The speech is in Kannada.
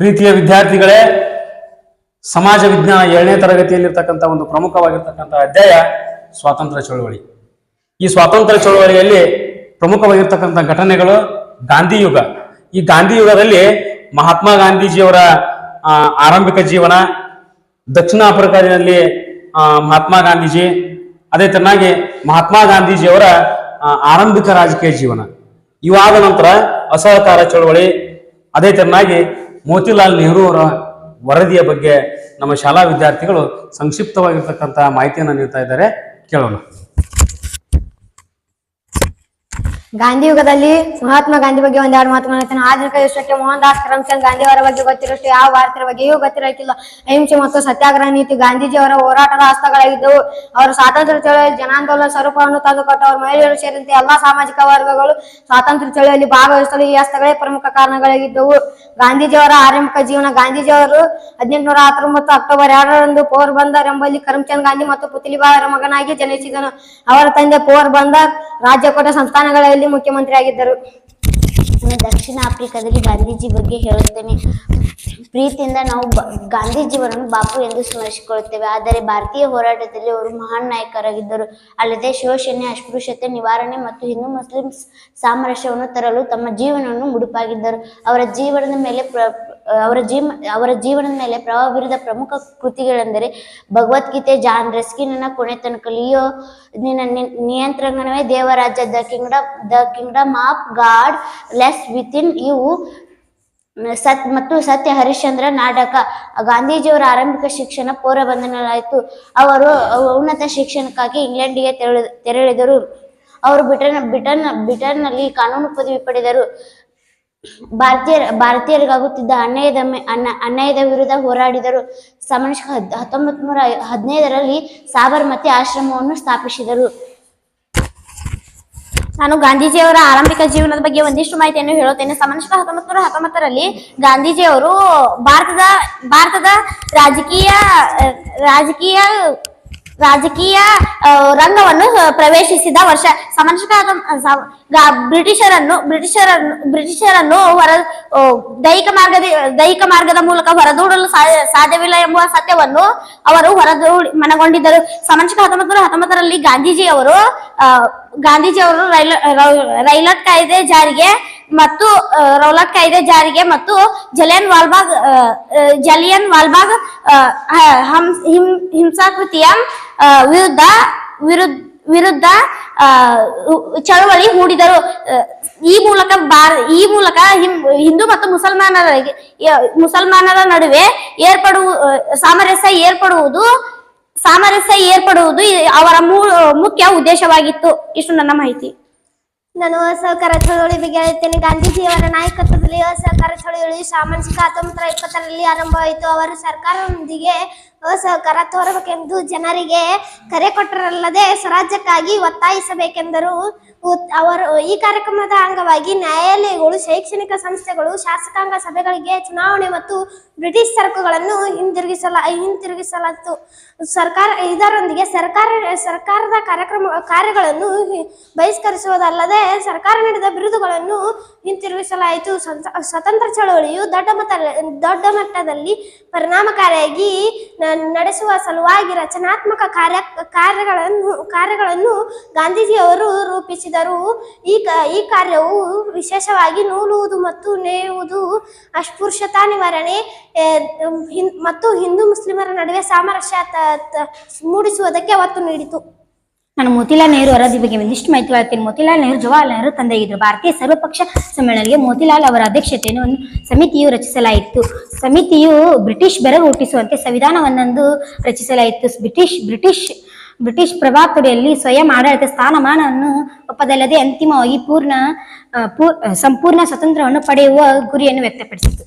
ಪ್ರೀತಿಯ ವಿದ್ಯಾರ್ಥಿಗಳೇ, ಸಮಾಜ ವಿಜ್ಞಾನ ಏಳನೇ ತರಗತಿಯಲ್ಲಿರ್ತಕ್ಕಂಥ ಒಂದು ಪ್ರಮುಖವಾಗಿರ್ತಕ್ಕಂಥ ಅಧ್ಯಾಯ ಸ್ವಾತಂತ್ರ್ಯ ಚಳವಳಿ. ಈ ಸ್ವಾತಂತ್ರ್ಯ ಚಳವಳಿಯಲ್ಲಿ ಪ್ರಮುಖವಾಗಿರ್ತಕ್ಕಂಥ ಘಟನೆಗಳು ಗಾಂಧಿ ಯುಗ ಈ ಗಾಂಧಿ ಯುಗದಲ್ಲಿ ಮಹಾತ್ಮ ಗಾಂಧೀಜಿಯವರ ಆರಂಭಿಕ ಜೀವನ, ದಕ್ಷಿಣ ಆಫ್ರಿಕಾದಲ್ಲಿ ಮಹಾತ್ಮ ಗಾಂಧೀಜಿ, ಅದೇ ತರನಾಗಿ ಮಹಾತ್ಮ ಗಾಂಧೀಜಿಯವರ ಆರಂಭಿಕ ರಾಜಕೀಯ ಜೀವನ. ಇವಾದ ನಂತರ ಅಸಹಕಾರ ಚಳವಳಿ, ಅದೇ ತರನಾಗಿ ಮೋತಿಲಾಲ್ ನೆಹರು ಅವರ ವರದಿಯ ಬಗ್ಗೆ ನಮ್ಮ ಶಾಲಾ ವಿದ್ಯಾರ್ಥಿಗಳು ಸಂಕ್ಷಿಪ್ತವಾಗಿರ್ತಕ್ಕಂತಹ ಮಾಹಿತಿಯನ್ನು ನೀಡ್ತಾ ಇದ್ದಾರೆ. ಕೇಳೋಣ. ಗಾಂಧಿ ಯುಗದಲ್ಲಿ ಮಹಾತ್ಮ ಗಾಂಧಿ ಬಗ್ಗೆ ಒಂದೆರಡು ಮಾತು ಮಾಡ್ತಾನೆ ಆಧುನಿಕ ವಿಶ್ವಕ್ಕೆ ಮೋಹನ್ ದಾಸ್ ಕರಮ್ಚಂದ್ ಗಾಂಧಿ ಅವರ ಬಗ್ಗೆ ಗೊತ್ತಿರೋಷ್ಟು ಯಾವ ಭಾರತೀಯರ ಬಗ್ಗೆಯೂ ಗೊತ್ತಿರಲಿಕ್ಕಿಲ್ಲ ಅಹಿಂಸೆ ಮತ್ತು ಸತ್ಯಾಗ್ರಹ ನೀತಿ ಗಾಂಧೀಜಿ ಅವರ ಹೋರಾಟದ ಹಸ್ತಗಳಾಗಿದ್ದವು. ಅವರ ಸ್ವಾತಂತ್ರ್ಯ ಚಳವಳಿ ಜನಾಂದೋಲನ ಸ್ವರೂಪವನ್ನು ತಂದುಕೊಟ್ಟವರು ಅವರು ಮಹಿಳೆಯರು ಸೇರಿದಂತೆ ಎಲ್ಲಾ ಸಾಮಾಜಿಕ ವರ್ಗಗಳು ಸ್ವಾತಂತ್ರ್ಯ ಚಳವಳಿಯಲ್ಲಿ ಭಾಗವಹಿಸಲು ಈ ಹಸ್ತಗಳೇ ಪ್ರಮುಖ ಕಾರಣಗಳಾಗಿದ್ದವು. ಗಾಂಧೀಜಿಯವರ ಆರಂಭಿಕ ಜೀವನ ಗಾಂಧೀಜಿಯವರು ಹದಿನೆಂಟುನೂರ ಹತ್ತೊಂಬತ್ತು ಅಕ್ಟೋಬರ್ ಎರಡರಂದು ಪೋರ್ ಬಂದರ್ ಎಂಬಲ್ಲಿ ಕರಮ್ಚಂದ್ ಗಾಂಧಿ ಮತ್ತು ಪುತ್ಲಿಬಾಯರ ಮಗನಾಗಿ ಜನಿಸಿದನು. ಅವರ ತಂದೆ ಪೋರ್ ಬಂದರ್, ರಾಜ್ಯಕೋಟ ಸಂಸ್ಥಾನಗಳಲ್ಲಿ ಮುಖ್ಯಮಂತ್ರಿಯಾಗಿದ್ದರು ಆಗಿದ್ದರು. ದಕ್ಷಿಣ ಆಫ್ರಿಕಾದಲ್ಲಿ ಗಾಂಧೀಜಿ ಬಗ್ಗೆ ಹೇಳುತ್ತೇನೆ. ಪ್ರೀತಿಯಿಂದ ನಾವು ಗಾಂಧೀಜಿಯವರನ್ನು ಬಾಪು ಎಂದು ಸ್ಮರಿಸಿಕೊಳ್ಳುತ್ತೇವೆ. ಆದರೆ ಭಾರತೀಯ ಹೋರಾಟದಲ್ಲಿ ಅವರು ಮಹಾನ್ ನಾಯಕರಾಗಿದ್ದರು. ಅಲ್ಲದೆ ಶೋಷಣೆ ಅಸ್ಪೃಶ್ಯತೆ, ನಿವಾರಣೆ ಮತ್ತು ಹಿಂದೂ ಮುಸ್ಲಿಂ ಸಾಮರಸ್ಯವನ್ನು ತರಲು ತಮ್ಮ ಜೀವನವನ್ನು ಮುಡುಪಾಗಿದ್ದರು. ಅವರ ಜೀವನದ ಮೇಲೆ ಅವರ ಜೀವ, ಅವರ ಜೀವನದ ಮೇಲೆ ಪ್ರಭಾವ ಬೀರಿದ ಪ್ರಮುಖ ಕೃತಿಗಳೆಂದರೆ ಭಗವದ್ಗೀತೆ, ಜಾನ್ ರೆಸ್ಕಿನ ಕೊನೆ ತನಕ, ಲಿಯೋ ನಿನ್ನ ನಿಯಂತ್ರಣವೇ ದೇವರಾಜ್ಯ, the kingdom the kingdom of God, lies within, ಇವು ಸತ್, ಮತ್ತು ಸತ್ಯ ಹರಿಶ್ಚಂದ್ರ ನಾಟಕ. ಗಾಂಧೀಜಿಯವರ ಆರಂಭಿಕ ಶಿಕ್ಷಣ ಪೋರಬಂದನಲಾಯಿತು ಅವರು ಉನ್ನತ ಶಿಕ್ಷಣಕ್ಕಾಗಿ ಇಂಗ್ಲೆಂಡಿಗೆ ತೆರಳಿ, ತೆರಳಿದರು. ಅವರು ಬ್ರಿಟನ್ ಬ್ರಿಟನ್, ಬ್ರಿಟನ್ನಲ್ಲಿ ಕಾನೂನು ಪದವಿ ಪಡೆದರು. ಭಾರತೀಯರ, ಭಾರತೀಯರಿಗಾಗುತ್ತಿದ್ದ ಅನ್ಯಾಯದ ಅನ್ಯಾಯದ ವಿರುದ್ಧ ಹೋರಾಡಿದರು. ಸಾಮಾನ್ಯ ಹತ್ತೊಂಬತ್ ನೂರ ಹದಿನೈದರಲ್ಲಿ ಸಾಬರಮತಿ ಆಶ್ರಮವನ್ನು ಸ್ಥಾಪಿಸಿದರು. ನಾನು ಗಾಂಧೀಜಿಯವರ ಆರಂಭಿಕ ಜೀವನದ ಬಗ್ಗೆ ಒಂದಿಷ್ಟು ಮಾಹಿತಿಯನ್ನು ಹೇಳುತ್ತೇನೆ. ಸಾಮಾನ್ಯ ಹತ್ತೊಂಬತ್ತು ನೂರ ಹತ್ತೊಂಬತ್ತರಲ್ಲಿ ಗಾಂಧೀಜಿಯವರು ಭಾರತದ ಭಾರತದ ರಾಜಕೀಯ ರಾಜಕೀಯ ರಾಜಕೀಯ ರಂಗವನ್ನು ಪ್ರವೇಶಿಸಿದ ವರ್ಷ. ಸಾಮಾನ್ಯ ಬ್ರಿಟಿಷರನ್ನು ಬ್ರಿಟಿಷರನ್ನು ಬ್ರಿಟಿಷರನ್ನು ಹೊರ ದೈಹಿಕ ಮಾರ್ಗದ ದೈಹಿಕ ಮಾರ್ಗದ ಮೂಲಕ ಹೊರದೂಡಲು ಸಾಧ್ಯವಿಲ್ಲ ಎಂಬ ಸತ್ಯವನ್ನು ಅವರು ಹೊರದೂಡಿ ಮನಗೊಂಡಿದ್ದರು. ಸಾಮಾನ್ಯ ಹತ್ತೊಂಬತ್ತು ನೂರ ಹತ್ತೊಂಬತ್ತರಲ್ಲಿ ಗಾಂಧೀಜಿಯವರು ಅಹ್, ಗಾಂಧೀಜಿಯವರು ರೈಲ ರೌ- ರೈಲಟ್ ಕಾಯ್ದೆ ಜಾರಿಗೆ ಮತ್ತು ರೌಲಟ್ ಕಾಯ್ದೆ ಜಾರಿಗೆ ಮತ್ತು ಜಲಿಯನ್ ವಾಲ್ಬಾಗ್ ಜಲಿಯನ್ ವಾಲ್ಬಾಗ್ ಹಿಂಸಾಕೃತಿಯ ವಿರುದ್ಧ ವಿರುದ್ಧ ವಿರುದ್ಧ ಚಳವಳಿ ಹೂಡಿದರು ಈ ಮೂಲಕ ಭಾರ, ಈ ಮೂಲಕ ಹಿಂದೂ ಮತ್ತು ಮುಸಲ್ಮಾನರ ಮುಸಲ್ಮಾನರ ನಡುವೆ ಏರ್ಪಡುವ ಸಾಮರಸ್ಯ ಏರ್ಪಡುವುದು ಸಾಮರಸ್ಯ ಏರ್ಪಡುವುದು ಅವರ ಮುಖ್ಯ ಉದ್ದೇಶವಾಗಿತ್ತು. ಇಷ್ಟು ನನ್ನ ಮಾಹಿತಿ. ನಾನು ಅಸಹಕಾರ ಚಳವಳಿ ಬಗ್ಗೆ ಹೇಳ್ತೇನೆ ಗಾಂಧೀಜಿಯವರ ನಾಯಕತ್ವದಲ್ಲಿ ಅಸಹಕಾರ ಚಳವಳಿ ಸಾಮಾಜಿಕ ಹತ್ತೊಂಬತ್ತರ ಇಪ್ಪತ್ತರಲ್ಲಿ ಆರಂಭವಾಯಿತು. ಅವರು ಸರ್ಕಾರದೊಂದಿಗೆ ಅಸಹಕಾರ ತೋರಬೇಕೆಂದು ಜನರಿಗೆ ಕರೆ ಕೊಟ್ಟರಲ್ಲದೆ ಸ್ವರಾಜ್ಯಕ್ಕಾಗಿ ಒತ್ತಾಯಿಸಬೇಕೆಂದರು. ಅವರು ಈ ಕಾರ್ಯಕ್ರಮದ ಅಂಗವಾಗಿ ನ್ಯಾಯಾಲಯಗಳು, ಶೈಕ್ಷಣಿಕ ಸಂಸ್ಥೆಗಳು, ಶಾಸಕಾಂಗ ಸಭೆಗಳಿಗೆ ಚುನಾವಣೆ ಮತ್ತು ಬ್ರಿಟಿಷ್ ಸರಕುಗಳನ್ನು ಹಿಂದಿರುಗಿಸಲ ಹಿಂತಿರುಗಿಸಲಾಯಿತು. ಸರ್ಕಾರ, ಇದರೊಂದಿಗೆ ಸರ್ಕಾರ, ಸರ್ಕಾರದ ಕಾರ್ಯಕ್ರಮ, ಕಾರ್ಯಗಳನ್ನು ಬಹಿಷ್ಕರಿಸುವುದಲ್ಲದೆ ಸರ್ಕಾರ ನೀಡಿದ ಬಿರುದುಗಳನ್ನು ಹಿಂತಿರುಗಿಸಲಾಯಿತು. ಸ್ವತ- ಸ್ವತಂತ್ರ ಚಳವಳಿಯು ದೊಡ್ಡ ಮಟ್ಟ ದೊಡ್ಡ ಮಟ್ಟದಲ್ಲಿ ಪರಿಣಾಮಕಾರಿಯಾಗಿ ನಡೆಸುವ ಸಲುವಾಗಿ ರಚನಾತ್ಮಕ ಕಾರ್ಯ, ಕಾರ್ಯಗಳನ್ನು ಕಾರ್ಯಗಳನ್ನು ಗಾಂಧೀಜಿಯವರು ರೂಪಿಸಿದರು. ಈ ಈ ಕಾರ್ಯವು ವಿಶೇಷವಾಗಿ ನೂಲುವುದು ಮತ್ತು ನೇಯುವುದು, ಅಸ್ಪೃಶ್ಯತಾ ನಿವಾರಣೆ ಮತ್ತು ಹಿಂದೂ ಮುಸ್ಲಿಮರ ನಡುವೆ ಸಾಮರಸ್ಯ ಮೂಡಿಸುವುದಕ್ಕೆ ಒತ್ತು ನೀಡಿತು. ನಾನು ಮೋತಿಲಾಲ್ ನೆಹರು ವರದಿ ಬಗ್ಗೆ ಒಂದಿಷ್ಟು ಮಾಹಿತಿ ಹೇಳ್ತೀನಿ. ಮೋತಿಲಾಲ್ ನೆಹರು, ಜವಾಹರ್ಲಾಲ್ ನೆಹರು ತಂದೆಯಾಗಿದ್ದರು ಭಾರತೀಯ ಸರ್ವಪಕ್ಷ ಸಮ್ಮೇಳನಕ್ಕೆ ಮೋತಿಲಾಲ್ ಅವರ ಅಧ್ಯಕ್ಷತೆಯನ್ನು ಒಂದು ಸಮಿತಿಯು ರಚಿಸಲಾಯಿತು. ಸಮಿತಿಯು ಬ್ರಿಟಿಷ್ ಬೆರಗು ಹುಟ್ಟಿಸುವಂತೆ ಸಂವಿಧಾನವನ್ನೊಂದು ರಚಿಸಲಾಯಿತು. ಬ್ರಿಟಿಷ್ ಬ್ರಿಟಿಷ್ ಬ್ರಿಟಿಷ್ ಪ್ರಭಾವದಲ್ಲಿ ಸ್ವಯಂ ಆಡಳಿತ ಸ್ಥಾನಮಾನವನ್ನು ಒಪ್ಪದಲ್ಲದೆ ಅಂತಿಮವಾಗಿ ಪೂರ್ಣ ಪೂರ್ ಸಂಪೂರ್ಣ ಸ್ವತಂತ್ರವನ್ನು ಪಡೆಯುವ ಗುರಿಯನ್ನು ವ್ಯಕ್ತಪಡಿಸಿತು.